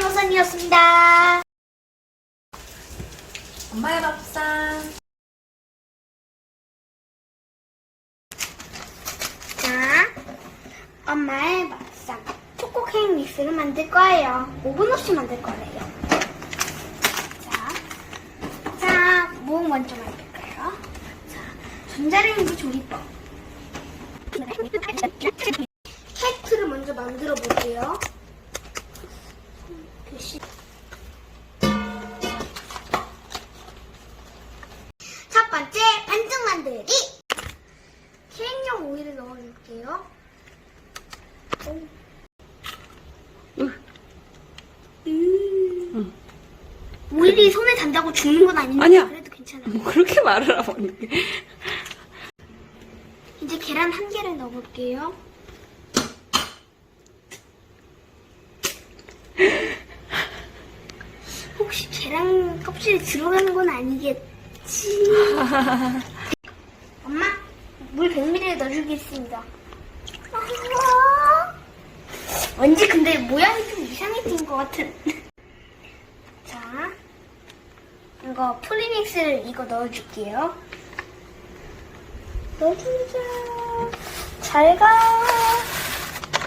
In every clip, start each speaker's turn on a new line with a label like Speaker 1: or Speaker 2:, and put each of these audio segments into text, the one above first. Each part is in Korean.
Speaker 1: 밥상이었습니다.
Speaker 2: 엄마의 밥상.
Speaker 1: 자, 엄마의 밥상. 초코 케이크 믹스를 만들 거예요. 오븐 없이 만들 거래요. 자, 자, 뭐 먼저 만들까요? 자, 전자레인지 조리법. 케이크를 먼저 만들어 볼게요. 오일이 손에 단다고 죽는 건 아닌데
Speaker 2: 아니야.
Speaker 1: 그래도 괜찮아.
Speaker 2: 뭐 그렇게 말을 하버니.
Speaker 1: 이제 계란 한 개를 넣어볼게요. 혹시 계란 껍질이 들어가는 건 아니겠지? 엄마, 물 100ml 넣어주겠습니다. 아, 왠지 근데 모양이 좀 이상해진 것 같은. 자, 이 거 프리믹스를 이거 넣어줄게요. 넣어주자. 잘 가.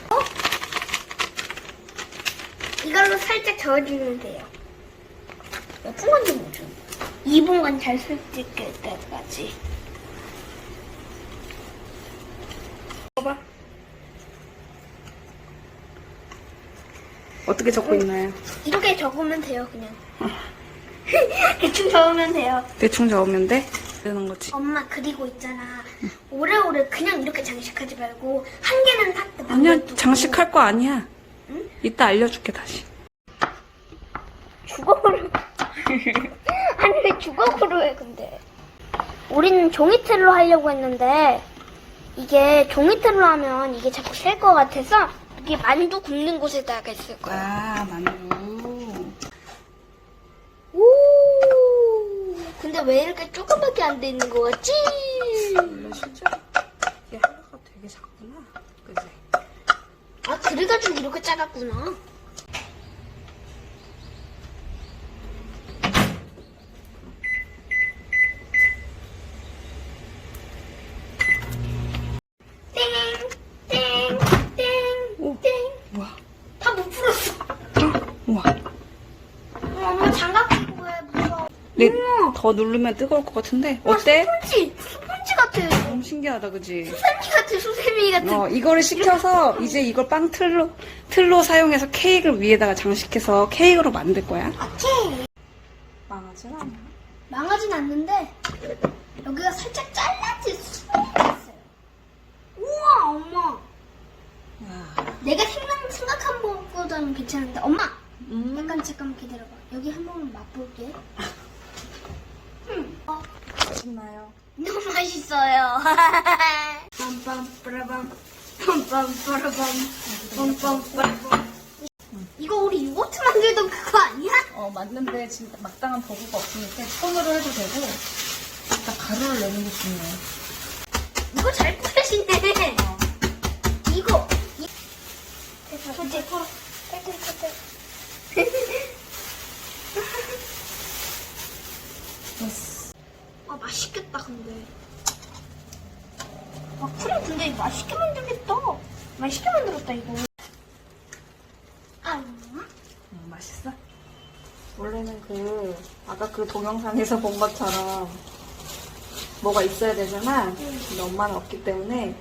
Speaker 1: 어? 이걸로 살짝 저어주면 돼요. 몇 분간 정도? 2분간 잘 솔직할 때까지. 봐봐.
Speaker 2: 어떻게 적고 있나요?
Speaker 1: 이렇게 적으면 돼요, 그냥. 대충 적으면 돼요.
Speaker 2: 대충 적으면 돼? 되는 거지.
Speaker 1: 엄마 그리고 있잖아. 오래오래 그냥 이렇게 장식하지 말고 한 개는 딱
Speaker 2: 아니야. 장식할 거 아니야.
Speaker 1: 응?
Speaker 2: 이따 알려줄게, 다시.
Speaker 1: 주걱으로. 아니 왜 주걱으로 해 근데. 우리는 종이틀로 하려고 했는데 이게 종이틀로 하면 이게 자꾸 셀 것 같아서 이게 만두 굽는 곳에다가 있을 거야.
Speaker 2: 아, 만두.
Speaker 1: 근데 왜 이렇게 조금밖에 안 돼 있는 거 같지?
Speaker 2: 원래 진짜 이게 하나가 되게 작구나. 그지?
Speaker 1: 아 그래가지고 이렇게 작았구나. 땡, 땡, 땡,
Speaker 2: 오.
Speaker 1: 땡.
Speaker 2: 우와.
Speaker 1: 다 못 풀었어.
Speaker 2: 우와.
Speaker 1: 어, 엄마 장갑 끼고 해 무서워.
Speaker 2: 근데 더 누르면 뜨거울 것 같은데? 어때?
Speaker 1: 스펀지, 스펀지 같아.
Speaker 2: 너무 신기하다, 그지?
Speaker 1: 수세미 같아, 수세미 같아.
Speaker 2: 어, 이거를 시켜서 이제 이걸 빵 틀로, 틀로 사용해서 케이크를 위에다가 장식해서 케이크로 만들 거야.
Speaker 1: 오케이.
Speaker 2: 망하진 않아.
Speaker 1: 망하진 않는데 여기가 살짝 잘라질 수가 있어요. 우와, 엄마.
Speaker 2: 와.
Speaker 1: 내가 생각, 생각한 것보다는 괜찮은데 엄마
Speaker 2: 음.
Speaker 1: 약간 잠깐만 기다려봐 여기 한 번만 맛볼게
Speaker 2: 맛있나요?
Speaker 1: 너무 맛있어요 빰빰 빠라밤 빰빰 빠라밤 빰빰 빠라밤 이거 우리 요거트 만들던 그거 아니야?
Speaker 2: 어, 맞는데 진짜 막당한 도구가 없으니까 손으로 해도 되고 일단 가루를 내는 게 중요해.
Speaker 1: 이거 잘 뿌려지네
Speaker 2: 어.
Speaker 1: 이거 이... 됐어
Speaker 2: 됐어.
Speaker 1: 아 맛있겠다 근데 아 그래 근데 맛있게 만들겠다 맛있게 만들었다 이거 아
Speaker 2: 음, 맛있어? 원래는 그 아까 그 동영상에서 본 것처럼 뭐가 있어야 되잖아. 근데 엄마는 없기 때문에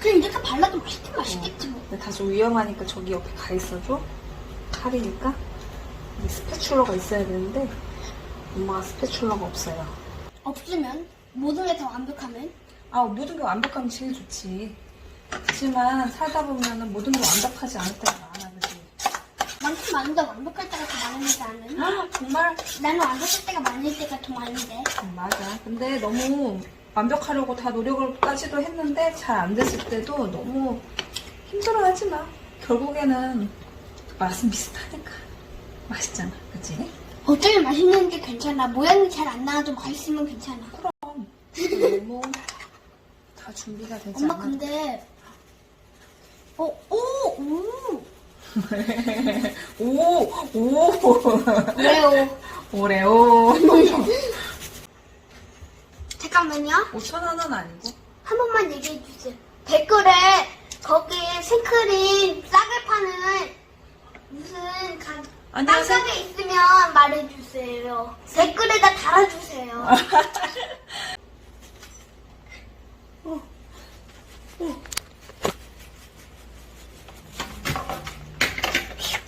Speaker 1: 그냥 이렇게 발라도 맛있긴 맛있겠지 뭐
Speaker 2: 근데 다시 위험하니까 저기 옆에 가 있어줘. 칼이니까. 이 스패출러가 있어야 되는데 엄마가 스패출러가 없어요.
Speaker 1: 없으면 모든 게 다 완벽하면
Speaker 2: 아 모든 게 완벽하면 제일 좋지. 그렇지만 살다 보면은 모든 게 완벽하지 않을 때가 많아, 그지?
Speaker 1: 많긴 많은데 완벽할 때가 더 많은지 않은
Speaker 2: 아 정말
Speaker 1: 나는 완벽할 때가 많을 때가 더 많은데
Speaker 2: 음, 맞아. 근데 너무 완벽하려고 다 노력을까지도 했는데 잘 안 됐을 때도 너무 힘들어하지 마. 결국에는 맛은 비슷하니까 맛있잖아, 그치?
Speaker 1: 어쩌면 맛있는 게 괜찮아 모양이 잘 안 나와도 맛있으면 괜찮아
Speaker 2: 그럼 너무 다 준비가 되지
Speaker 1: 엄마
Speaker 2: 않아.
Speaker 1: 근데 어, 오, 오.
Speaker 2: 오, 오
Speaker 1: 그래요.
Speaker 2: 오레오
Speaker 1: 잠깐만요.
Speaker 2: 5천 원은 아니고
Speaker 1: 한 번만 얘기해 주세요. 댓글에 거기 생크림 싸게 파는 무슨 가,
Speaker 2: 안녕하세요.
Speaker 1: 땅가게 있으면 말해주세요. 댓글에다 달아주세요.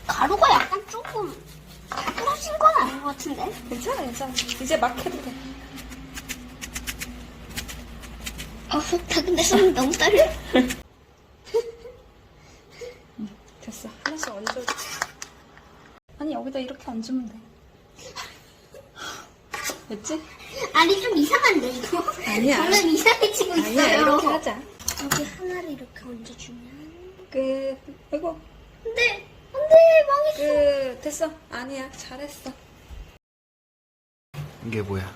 Speaker 1: 가루가 약간 조금 부러진 건 아닌 것 같은데?
Speaker 2: 괜찮아 괜찮아 이제 막 해도 돼
Speaker 1: 아, 다 근데 손이 너무 떨려.
Speaker 2: 됐어 하나씩 얹어 아니 여기다 이렇게 얹으면 돼 됐지?
Speaker 1: 아니 좀 이상한데 이거?
Speaker 2: 아니야.
Speaker 1: 저는 이상해지고 있어요.
Speaker 2: 아니야 이렇게 하자
Speaker 1: 여기 하나를 이렇게 얹어주면
Speaker 2: 끝 아이고
Speaker 1: 안돼 안돼 망했어.
Speaker 2: 끝 됐어 아니야 잘했어
Speaker 3: 이게 뭐야?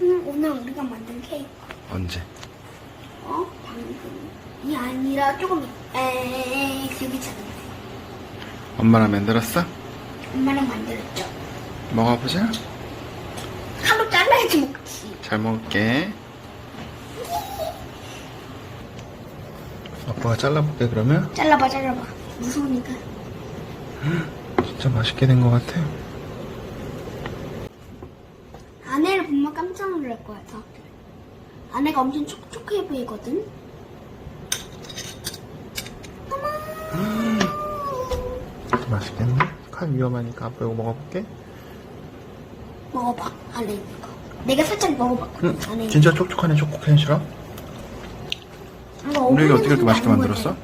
Speaker 1: 음, 오늘 우리가 만든 케이크.
Speaker 3: 언제?
Speaker 1: 어? 방금이 아니라 조금 에이 기억이 잘안 나.
Speaker 3: 엄마랑 만들었어?
Speaker 1: 엄마랑 만들었죠.
Speaker 3: 먹어보자.
Speaker 1: 칼로 잘라야지 먹지.
Speaker 3: 잘 먹을게. 아빠가 잘라볼게 그러면?
Speaker 1: 잘라봐 잘라봐. 무서우니까.
Speaker 3: 진짜 맛있게 된 것 같아.
Speaker 1: 아내를 보면 깜짝 놀랄 거야 더. 아내가 엄청 촉촉해 보이거든.
Speaker 3: 맛있겠네. 칼 위험하니까 아빠 이거 먹어볼게.
Speaker 1: 먹어봐 안에 있는 거. 내가 살짝 먹어봤거든
Speaker 3: 응.
Speaker 1: 안에 있는
Speaker 3: 진짜 촉촉하네 초코캔 싫어?
Speaker 1: 거. 이거
Speaker 3: 우리
Speaker 1: 오븐에
Speaker 3: 이게 어떻게 이렇게
Speaker 1: 구운
Speaker 3: 맛있게
Speaker 1: 게 아니거든.
Speaker 3: 만들었어?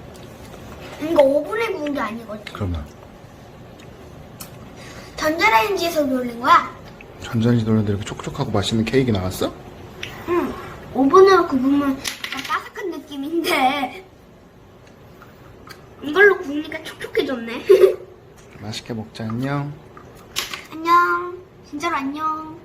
Speaker 1: 이거 오븐에 구운 게 아니거든.
Speaker 3: 그러면
Speaker 1: 전자레인지에서 돌린 거야.
Speaker 3: 전자레인지 돌렸는데 이렇게 촉촉하고 맛있는 케이크 나왔어?
Speaker 1: 응. 오븐으로 굽으면 약간 바삭한 느낌인데 이걸로 구우니까 촉촉해졌네.
Speaker 3: 맛있게 먹자 안녕.
Speaker 1: 안녕. 진짜로 안녕.